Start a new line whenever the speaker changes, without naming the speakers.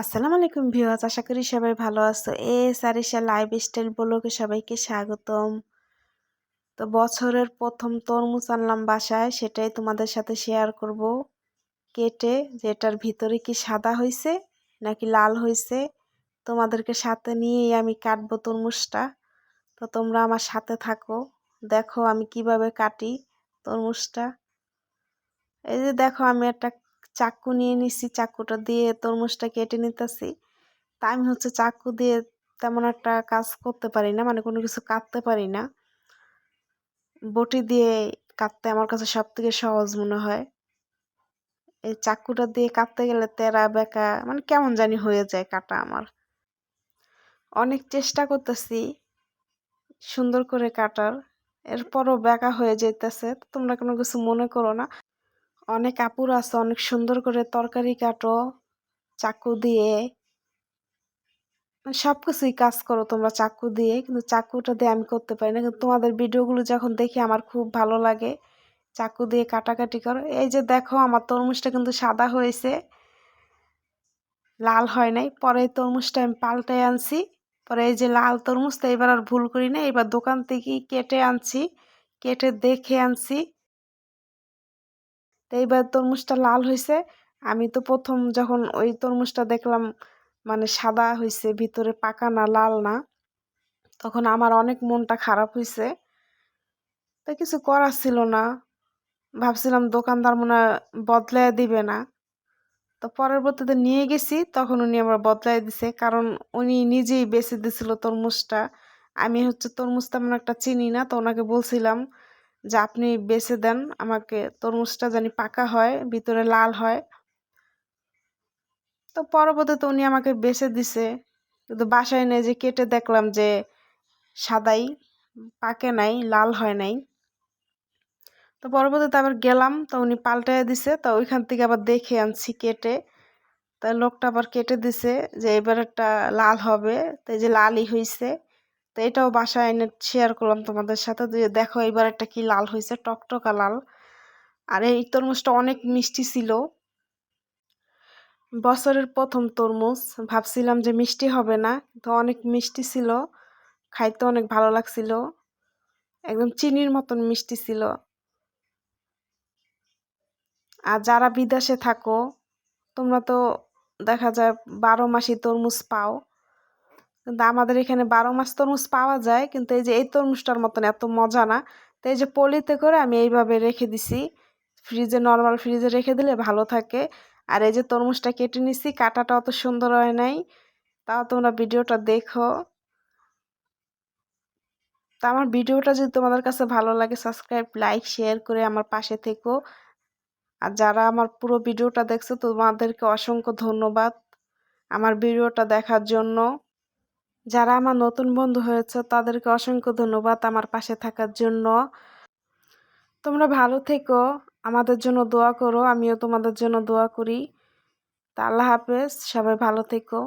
আসসালামু আলাইকুম ভিউয়ার্স, আশা করি সবাই ভালো আছো। এ সারিসা লাইফ স্টাইল ব্লগে সবাইকে স্বাগতম। তো বছরের প্রথম তরমুজ আনলাম বাসায়, সেটাই তোমাদের সাথে শেয়ার করব। কেটে যেটার ভিতরে কি সাদা হয়েছে নাকি লাল হয়েছে তোমাদেরকে সাথে নিয়েই আমি কাটবো তরমুজটা। তো তোমরা আমার সাথে থাকো, দেখো আমি কীভাবে কাটি তরমুজটা। এই যে দেখো আমি একটা চাকু নিয়ে নিছি, চাকুটা দিয়ে তরমুজটা কেটে নিতেছি। তা আমি হচ্ছে চাকু দিয়ে তেমন একটা কাজ করতে পারি না মানে কোনো কিছু কাটতে পারি না। বটি দিয়ে কাটতে আমার কাছে সব থেকে সহজ মনে হয়। এই চাকুটা দিয়ে কাটতে গেলে তেরা, বেঁকা মানে কেমন জানি হয়ে যায় কাটা আমার। অনেক চেষ্টা করতেছি সুন্দর করে কাটার, এরপরও বেঁকা হয়ে যেতেছে তোমরা কোনো কিছু মনে করো না। অনেক আপুর আছে, অনেক সুন্দর করে তরকারি কাটো, চাকু দিয়ে। মানে সব কিছুই কাজ করো তোমরা চাকু দিয়ে, কিন্তু চাকুটা দিয়ে আমি করতে পারি না। কিন্তু তোমাদের ভিডিওগুলো যখন দেখি আমার খুব ভালো লাগে। চাকু দিয়ে কাটাকাটি করো। এই যে দেখো আমার তরমুজটা কিন্তু সাদা হয়েছে। লাল হয় নাই। পরে তরমুজটা আমি পাল্টে আনছি। পরে এই যে লাল তরমুজটা এবার আর ভুল করি না এবার দোকান থেকে কেটে আনছি। কেটে দেখে আনছি। তো এইবার তরমুজটা লাল হয়েছে আমি তো প্রথম যখন ওই তরমুজটা দেখলাম মানে সাদা হয়েছে ভিতরে পাকা না, লাল না, তখন আমার অনেক মনটা খারাপ হয়েছে তো কিছু করার ছিল না। ভাবছিলাম দোকানদার মনে বদলায় দিবে না। তো পরবর্তীতে নিয়ে গেছি, তখন উনি আমার বদলাই দিছে। কারণ উনি নিজেই বেছে দিছিল তরমুজটা। আমি হচ্ছে তরমুজ তেমন একটা চিনি না, তো ওনাকে বলছিলাম যে আপনি বেছে দেন, আমাকে তরমুজটা জানি পাকা হয়, ভিতরে লাল হয়। তো পরবর্তীতে উনি আমাকে বেছে দিছে। কিন্তু বাসায় নিয়ে যে কেটে দেখলাম যে সাদাই, পাকে নাই, লাল হয় নাই। তো পরবর্তীতে আবার গেলাম, তো উনি পাল্টায় দিছে। তো ওইখান থেকে আবার দেখে আনছি কেটে। তাই লোকটা আবার কেটে দিছে যে এবার একটা লাল হবে। তো এই যে লালই হয়েছে তো এটাও বাসায় এনে শেয়ার করলাম তোমাদের সাথে। দেখো এবার একটা কি লাল হয়েছে, টকটকা লাল। আর এই তরমুজটা অনেক মিষ্টি ছিল। বছরের প্রথম তরমুজ। ভাবছিলাম যে মিষ্টি হবে না তো অনেক মিষ্টি ছিল। খাইতে অনেক ভালো লাগছিল। একদম চিনির মতন মিষ্টি ছিল। আর যারা বিদেশে থাকো, তোমরা তো দেখা যায় বারো মাসই তরমুজ পাও। কিন্তু আমাদের এখানে বারো মাস তরমুজ পাওয়া যায়, কিন্তু এই যে এই তরমুজটার মতন এত মজা না। তো এই যে পলিতে করে আমি এইভাবে রেখে দিছি। ফ্রিজে, নর্মাল ফ্রিজে রেখে দিলে ভালো থাকে। আর এই যে তরমুজটা কেটে নিছি, কাটাটা অত সুন্দর হয় নাই। তাও তোমরা ভিডিওটা দেখো। তা আমার ভিডিওটা যদি তোমাদের কাছে ভালো লাগে, সাবস্ক্রাইব, লাইক, শেয়ার করে আমার পাশে থেকো। আর যারা আমার পুরো ভিডিওটা দেখছ, তোমাদেরকে অসংখ্য ধন্যবাদ আমার ভিডিওটা দেখার জন্য। যারা আমার নতুন বন্ধু হয়েছে, তাদেরকে অসংখ্য ধন্যবাদ আমার পাশে থাকার জন্য। তোমরা ভালো থেকো, আমাদের জন্য দোয়া করো, আমিও তোমাদের জন্য দোয়া করি। তা আল্লাহ হাফেজ, সবাই ভালো থেকো।